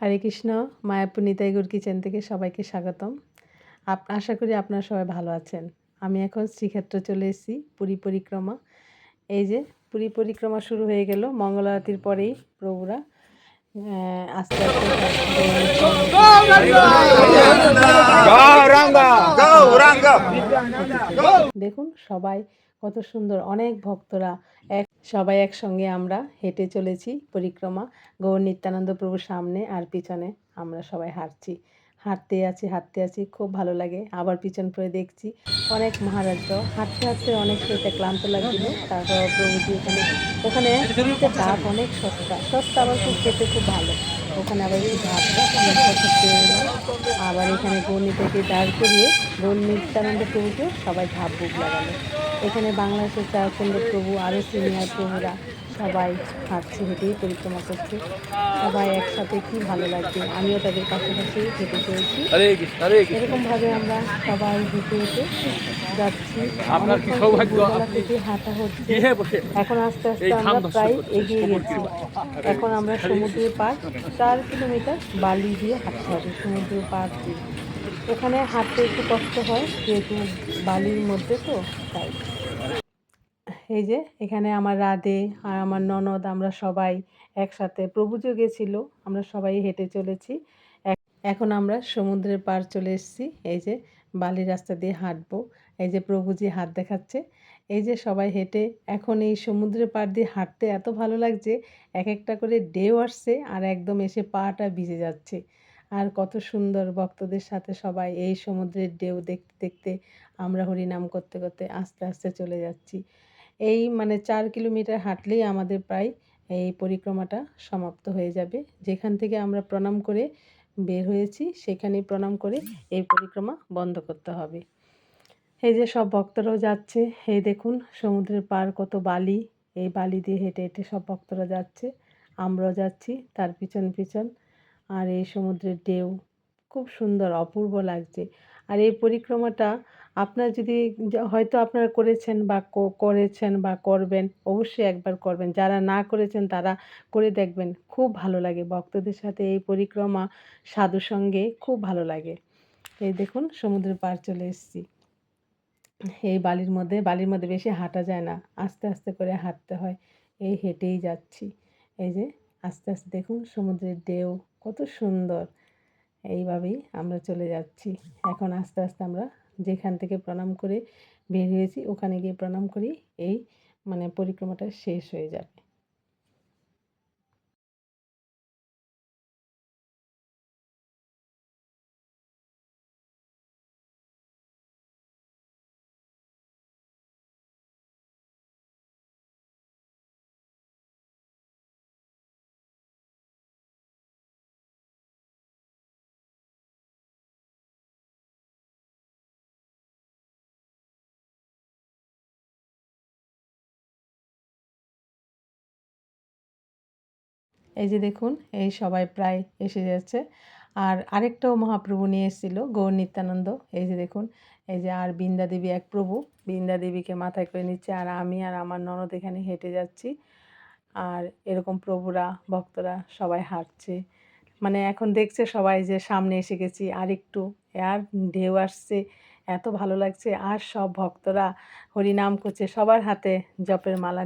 হরে Krishna Mayapur Nitaigaur kitchen থেকে সবাইকে স্বাগতম। আপ আশা করি আপনারা সবাই ভালো আছেন। আমি এখন শ্রীক্ষেত্র চলে এসেছি পুরী পরিক্রমা। এই যে পুরী পরিক্রমা শুরু হয়ে গেল মঙ্গল আরতির পরেই প্রভুরা আস্তে আস্তে দেখুন সবাই কত সুন্দর অনেক ভক্তরা এক সবাই একসঙ্গে আমরা হেঁটে চলেছি পরিক্রমা। গৌর নিত্যানন্দ প্রভুর সামনে আর পিছনে আমরা সবাই হাঁটছি। হাঁটতে আছি হাঁটতে আছি খুব ভালো লাগে। আবার পিছন পরে দেখছি অনেক মহারাজরাও হাঁটতে হাঁটতে অনেক সেটা ক্লান্ত লাগছিল। তারপর প্রভুজি ওখানে ওখানে পুরীতে অনেক সস্তা। সস্তা আবার খুব খেতে খুব ভালো। ওখানে আবার একটু ভাত। আবার এখানে গৌরী থেকে দাঁড় করিয়ে গৌর নিত্যানন্দ প্রভুকে সবাই ভাব বুক লাগালো এখানে বাংলাদেশের চারচন্দ্র প্রভু, আরও সিনিয়র প্রভুরা সবাই হাঁটছে হেঁটেই পরিক্রমা করছে। সবাই একসাথে কি ভালো লাগছে? আমিও তাদের পাশাপাশি হেঁটে চলেছি। হরে কৃষ্ণ হরে কৃষ্ণ। এরকম ভাবে আমরা সবাই হেঁটে হেঁটে যাচ্ছি। থেকে হাঁটা হচ্ছে। এখন আস্তে আস্তে আমরা প্রায় এগিয়ে গেছি। এখন আমরা সমুদ্রের পার চার কিলোমিটার বালি দিয়ে হাঁটতে হবে সমুদ্রের পার দিয়ে। এখানে হাঁটতে একটু কষ্ট হয় যেহেতু বালির মধ্যে তো তাই। এই যে, এখানে আমার রাধে আর আমার ননদ, আমরা সবাই একসাথে। প্রভুজও গেছিল আমরা সবাই হেঁটে চলেছি। এখন আমরা সমুদ্রের পার চলে এসেছি। এই যে বালি রাস্তা দিয়ে হাঁটবো। এই যে, প্রভুজি হাত দেখাচ্ছে। এই যে, সবাই হেঁটে, এখন এই সমুদ্রের পাড় দিয়ে হাঁটতে এত ভালো লাগছে, এক একটা করে ঢেউ আসছে আর একদম এসে পাটা ভিজে যাচ্ছে। আর কত সুন্দর ভক্তদের সাথে সবাই এই সমুদ্রের ঢেউ দেখতে দেখতে আমরা হরিনাম করতে করতে আস্তে আস্তে চলে যাচ্ছি। এই মানে চার কিলোমিটার হাঁটলেই আমাদের প্রায় এই পরিক্রমাটা সমাপ্ত হয়ে যাবে। যেখান থেকে আমরা প্রণাম করে বের হয়েছি সেখানে প্রণাম করে এই পরিক্রমা বন্ধ করতে হবে। এই যে সব ভক্তরাও যাচ্ছে এই দেখুন সমুদ্রের পার কত বালি, এই বালি দিয়ে হেঁটে হেঁটে সব ভক্তরা যাচ্ছে, আমরাও যাচ্ছি তার পিছন পিছন। আর এই সমুদ্রের ঢেউ, খুব সুন্দর, অপূর্ব লাগছে। আর এই পরিক্রমাটা আপনার যদি হয়তো আপনারা করেছেন বা করেছেন বা করবেন, অবশ্যই একবার করবেন। যারা না করেছেন তারা করে দেখবেন। খুব ভালো লাগে। ভক্তদের সাথে এই পরিক্রমা সাধু সঙ্গে খুব ভালো লাগে। এই দেখুন, সমুদ্রের পার চলে এসেছি। এই বালির মধ্যে বালির মধ্যে বেশি হাঁটা যায় না। আস্তে আস্তে করে হাঁটতে হয়। এই হেঁটেই যাচ্ছি। এই যে, আস্তে আস্তে দেখুন, সমুদ্রের ঢেউ, কত সুন্দর। এইভাবেই আমরা চলে যাচ্ছি। এখন আস্তে আস্তে আমরা যেখান থেকে প্রণাম করে বের হয়েছি, ওখানে গিয়ে প্রণাম করি, এই মানে পরিক্রমাটা শেষ হয়ে যাবে। এই যে দেখুন, এই সবাই প্রায় এসে যাচ্ছে। আর আরেকটাও মহাপ্রভু নিয়ে এসেছিল, গৌর নিত্যানন্দ। এই যে দেখুন, এই যে আর বৃন্দা দেবী এক প্রভু। বৃন্দা দেবীকে মাথায় করে নিচ্ছে, আর আমি আর আমার ননদ এখানে হেঁটে যাচ্ছি। আর এরকম প্রভুরা, ভক্তরা সবাই হাঁটছে। মানে এখন দেখছে সবাই যে সামনে এসে গেছি, আর একটু, আর ঢেউ আসছে, এত ভালো লাগছে। আর সব ভক্তরা হরিনাম করছে, সবার হাতে জপের মালা